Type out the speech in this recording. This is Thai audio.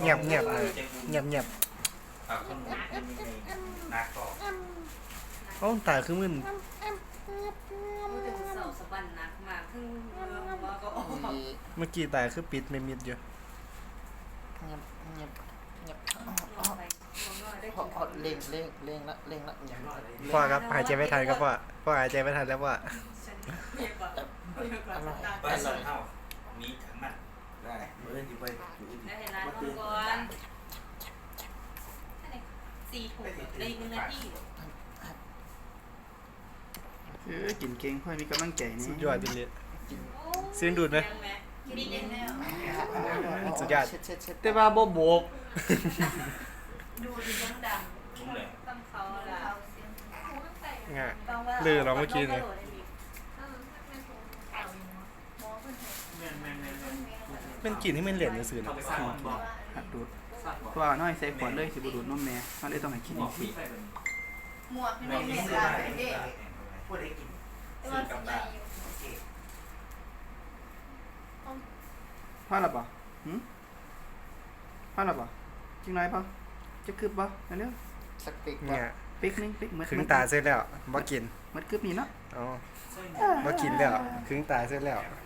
เงียบเงียบเลยเงียบเงียบอะคนนักก็เอ้าตาคือมึนพูดถึงเสาสะบันหนักมากครึ่งเรื่องว่าก็ออกเมื่อกี้ตาคือปิดไม่มิดอยู่เงียบเงียบเงียบลงไปลงน้อยได้พอกินพอเร่งเร่งเร่งละเร่งละอย่างพ่อครับหายใจไม่ทันครับพ่อพ่อหายใจไม่ทันแล้วพ่อฉันเรียกว่าเรียกว่าตา ไปส่งเท่ามีถังมันได้เมื่อที่ไปอยู่ได้เห็นร้านมังกรสี่ถุงได้หนึ่งนาทีเออกินเก่งพ่อมีกำลังใจนี่สุดยอดจริงเลยเสียงดูดไหมมีเย็นแล้วสุดยอดเช็ดเช็ดเช็ดแต่ว่าบ่โบกดูดีดังดังถุงเลยตั้งเขาละง่ายลือเราเมื่อกี้เนี่ย เป็นกลิ่นที่มันเหรียญซื่อๆเข้านะไปสร้างมันบอกหัดดูดตัวน้อยใส่ขวดเลยสิบ่ดูดนมแม่มันเลยต้องให้กินบอกอีมีกไปเป็นหมวกให้ไม่น้องมีเมเสื้อลาไปไปเด็เด็กกพูดได้กินแต่ซื้ว่าอกลัสิบใหญ่บ้านอยู่โอเคพ่อหลับป่ะหืมพ่อหลับป่ะจริงไรป่ะจะคืบป่ะเร็วสักปิกเนี่ยๆปิ๊กนึงปิ๊กเหมือนครึ่งตาเสร็จแล้วบ่กินเหมือนคืบนี่เนาะอ๋อบ่กินแล้วครึ่งตาเสร็จแล้วเ